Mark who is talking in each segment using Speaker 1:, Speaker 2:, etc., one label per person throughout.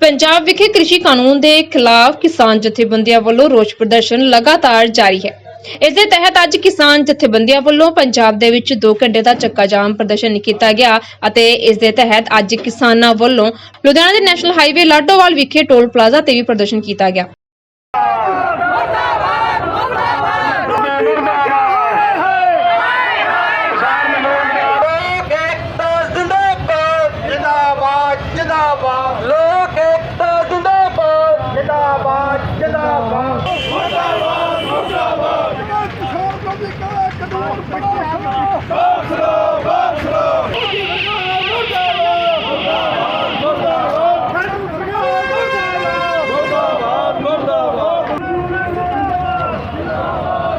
Speaker 1: ਪੰਜਾਬ ਵਿਖੇ ਕ੍ਰਿਸ਼ੀ ਕਾਨੂੰਨ ਦੇ ਖਿਲਾਫ ਕਿਸਾਨ ਜਥੇਬੰਦੀਆਂ ਵੱਲੋਂ ਰੋਸ ਪ੍ਰਦਰਸ਼ਨ ਲਗਾਤਾਰ ਜਾਰੀ ਹੈ। ਇਸ ਦੇ ਤਹਿਤ ਅੱਜ ਕਿਸਾਨ ਜਥੇਬੰਦੀਆਂ ਵੱਲੋਂ ਪੰਜਾਬ ਦੇ ਵਿੱਚ 2 ਘੰਟੇ ਦਾ ਚੱਕਾ ਜਾਮ ਪ੍ਰਦਰਸ਼ਨ ਕੀਤਾ ਗਿਆ ਅਤੇ ਇਸ ਦੇ ਤਹਿਤ ਅੱਜ ਕਿਸਾਨਾਂ ਵੱਲੋਂ ਲੁਧਿਆਣਾ ਦੇ ਨੈਸ਼ਨਲ ਹਾਈਵੇ ਲਾਡੋਵਾਲ ਵਿਖੇ ਟੋਲ ਪਲਾਜ਼ਾ ਤੇ ਵੀ ਪ੍ਰਦਰਸ਼ਨ ਕੀਤਾ ਗਿਆ
Speaker 2: ਲੋਕ ਏਕਤਾ ਜ਼ਿੰਦਾਬਾਦ ਜ਼ਿੰਦਾਬਾਦ ਜ਼ਿੰਦਾਬਾਦ ਲੋਕ ਏਕਤਾ ਜ਼ਿੰਦਾਬਾਦ ਜ਼ਿੰਦਾਬਾਦ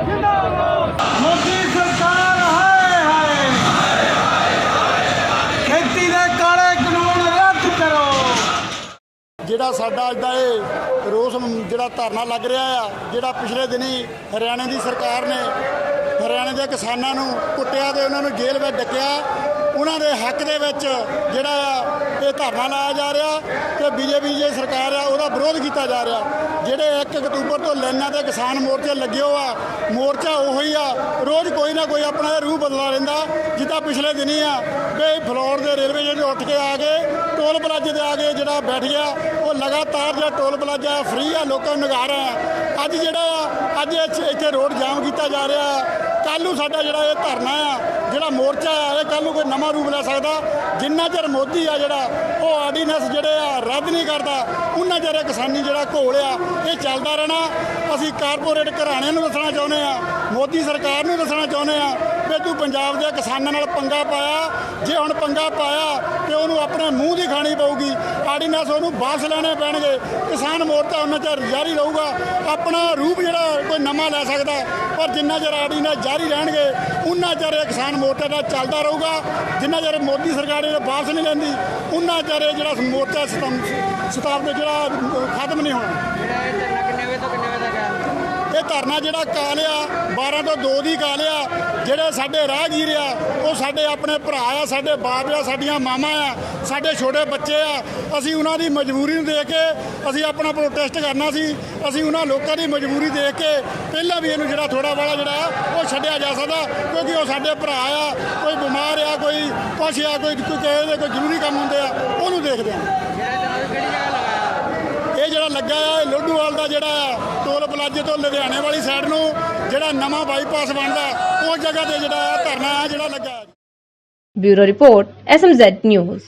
Speaker 2: ਜ਼ਿੰਦਾਬਾਦ
Speaker 3: ਮੋਦੀ ਸਰਕਾਰ ਹਾਏ ਹਾਏ ਖੇਤੀ ਦੇ ਕਾਲੇ ਕਾਨੂੰਨ ਰੱਦ ਕਰੋ
Speaker 4: ਜਿਹੜਾ ਸਾਡਾ ਅੱਜ ਦਾ ਇਹ ਰੋਸ ਜਿਹੜਾ ਧਰਨਾ ਲੱਗ ਰਿਹਾ ਆ, ਜਿਹੜਾ ਪਿਛਲੇ ਦਿਨੀ ਹਰਿਆਣੇ ਦੀ ਸਰਕਾਰ ਨੇ ਹਰਿਆਣੇ ਦੇ ਕਿਸਾਨਾਂ ਨੂੰ ਕੁੱਟਿਆ ਤੇ ਉਹਨਾਂ ਨੂੰ ਜੇਲ੍ਹ ਵਿੱਚ ਡੱਕਿਆ, ਉਹਨਾਂ ਦੇ ਹੱਕ ਦੇ ਵਿੱਚ ਜਿਹੜਾ ਆ ਧਰਨਾ ਲਾਇਆ ਜਾ ਰਿਹਾ ਤੇ ਬੀਜੇਪੀ ਜੇ ਸਰਕਾਰ ਆ, ਉਹਦਾ ਵਿਰੋਧ ਕੀਤਾ ਜਾ ਰਿਹਾ। ਜਿਹੜੇ 1 ਅਕਤੂਬਰ ਤੋਂ ਲਾਈਨਾਂ ਤੇ ਕਿਸਾਨ ਮੋਰਚੇ ਲੱਗੇ ਹੋ ਆ, ਮੋਰਚਾ ਉਹੀ ਆ, ਰੋਜ਼ ਕੋਈ ਨਾ ਕੋਈ ਆਪਣਾ ਰੂਹ ਬਦਲਾ ਰਹਿੰਦਾ, ਜਿੱਦਾਂ ਪਿਛਲੇ ਦਿਨੀ ਆ, ਵੀ ਫਲੋਰ ਦੇ ਰੇਲਵੇ ਜਿਹੜੇ ਉੱਠ ਕੇ ਆ ਗਏ, ਟੋਲ ਪਲਾਜ਼ੇ ਤੇ ਆ ਕੇ ਜਿਹੜਾ ਬੈਠ ਗਿਆ, ਉਹ ਲਗਾਤਾਰ ਜਿਹੜਾ ਟੋਲ ਪਲਾਜ਼ਾ ਫ੍ਰੀ ਆ, ਲੋਕਾਂ ਨੂੰ ਨਗਾ ਰਿਹਾ ਅੱਜ ਜਿਹੜਾ ਆ, ਅੱਜ ਇੱਥੇ ਇੱਥੇ ਰੋਡ ਜਾਮ ਕੀਤਾ ਜਾ ਰਿਹਾ ਕੱਲ ਨੂੰ ਸਾਡਾ ਜਿਹੜਾ ਇਹ ਧਰਨਾ ਆ, ਜਿਹੜਾ ਮੋਰਚਾ ਆ, ਇਹ ਕੱਲ ਨੂੰ ਕੋਈ ਨਵਾਂ ਰੂਪ ਲੈ ਸਕਦਾ। ਜਿੰਨਾ ਚਿਰ ਮੋਦੀ ਆ ਜਿਹੜਾ, ਉਹ ਆਰਡੀਨੈਂਸ ਜਿਹੜੇ ਆ ਰੱਦ ਨਹੀਂ ਕਰਦਾ, ਉਹਨਾਂ ਚਿਰ ਇਹ ਕਿਸਾਨੀ ਜਿਹੜਾ ਘੋਲ ਆ, ਇਹ ਚੱਲਦਾ ਰਹਿਣਾ। ਅਸੀਂ ਕਾਰਪੋਰੇਟ ਘਰਾਣਿਆਂ ਨੂੰ ਦੱਸਣਾ ਚਾਹੁੰਦੇ ਆ, ਮੋਦੀ ਸਰਕਾਰ ਨੂੰ ਦੱਸਣਾ ਚਾਹੁੰਦੇ ਆ ਵੀ ਤੂੰ ਪੰਜਾਬ ਦੇ ਕਿਸਾਨਾਂ ਨਾਲ ਪੰਗਾ ਪਾਇਆ। ਜੇ ਹੁਣ ਪੰਗਾ ਪਾਇਆ, ਤੇ ਉਹਨੂੰ ਆਪਣੇ ਮੂੰਹ ਦੀ ਆਰਡੀਨੈਂਸ ਉਹਨੂੰ ਵਾਪਸ ਲੈਣੇ ਪੈਣਗੇ। ਕਿਸਾਨ ਮੋਰਚਾ ਉਹਨਾਂ ਚਿਰ ਜਾਰੀ ਰਹੂਗਾ, ਆਪਣਾ ਰੂਪ ਜਿਹੜਾ ਕੋਈ ਨਵਾਂ ਲੈ ਸਕਦਾ ਪਰ ਜਿੰਨਾ ਚਿਰ ਆਰਡੀਨੈਂਸ ਜਾਰੀ ਰਹਿਣਗੇ ਉਹਨਾਂ ਚਿਰ ਇਹ ਕਿਸਾਨ ਮੋਰਚਾ ਦਾ ਚੱਲਦਾ ਰਹੂਗਾ। ਜਿੰਨਾ ਚਿਰ ਮੋਦੀ ਸਰਕਾਰ ਇਹ ਵਾਪਸ ਨਹੀਂ ਲੈਂਦੀ ਉਹਨਾਂ ਚਿਰ ਇਹ ਜਿਹੜਾ ਮੋਰਚਾ ਸਤੰਭ ਸਤਾਬ ਜਿਹੜਾ ਖਤਮ ਨਹੀਂ ਹੋਣਾ। ਇਹ ਧਰਨਾ ਜਿਹੜਾ ਕਾਲ ਆ 12 ਤੋਂ 2 ਦੀ ਕਾਲ ਆ ਜਿਹੜੇ ਸਾਡੇ ਰਾਹਗੀਰ ਆ ਉਹ ਸਾਡੇ ਆਪਣੇ ਭਰਾ ਆ ਸਾਡੇ ਬਾਪ ਆ ਸਾਡੀਆਂ ਮਾਮਾ ਆ ਸਾਡੇ ਛੋਟੇ ਬੱਚੇ ਆ ਅਸੀਂ ਉਹਨਾਂ ਦੀ ਮਜਬੂਰੀ ਨੂੰ ਦੇਖ ਕੇ ਅਸੀਂ ਆਪਣਾ ਪ੍ਰੋਟੈਸਟ ਕਰਨਾ ਸੀ ਅਸੀਂ ਉਹਨਾਂ ਲੋਕਾਂ ਦੀ ਮਜਬੂਰੀ ਦੇਖ ਕੇ ਪਹਿਲਾਂ ਵੀ ਇਹਨੂੰ ਜਿਹੜਾ ਥੋੜਾ ਵਾਲਾ ਜਿਹੜਾ ਉਹ ਛੱਡਿਆ ਜਾ ਸਕਦਾ ਕਿਉਂਕਿ ਉਹ ਸਾਡੇ ਭਰਾ ਆ ਕੋਈ ਬਿਮਾਰ ਆ ਕੋਈ ਕੁਛ ਆ ਕੋਈ ਕੋਈ ਕਿਸੇ ਦੇ ਕੋਈ ਜ਼ਰੂਰੀ ਕੰਮ ਹੁੰਦੇ ਆ ਉਹਨੂੰ ਦੇਖਦੇ ਆ। ਇਹ ਜਿਹੜਾ ਲੱਗਾ ਆ ਇਹ ਲੋਧੂਵਾਲ ਦਾ ਜਿਹੜਾ ਪਲਾਜ਼ੇ ਤੋਂ ਲੁਧਿਆਣੇ ਵਾਲੀ ਸਾਈਡ ਨੂੰ ਜਿਹੜਾ ਨਵਾਂ ਬਾਈਪਾਸ ਬਣਦਾ ਉਸ ਜਗ੍ਹਾ ਤੇ ਜਿਹੜਾ ਆ ਧਰਨਾ ਆ ਜਿਹੜਾ ਲੱਗਾ।
Speaker 1: Bureau report SMZ news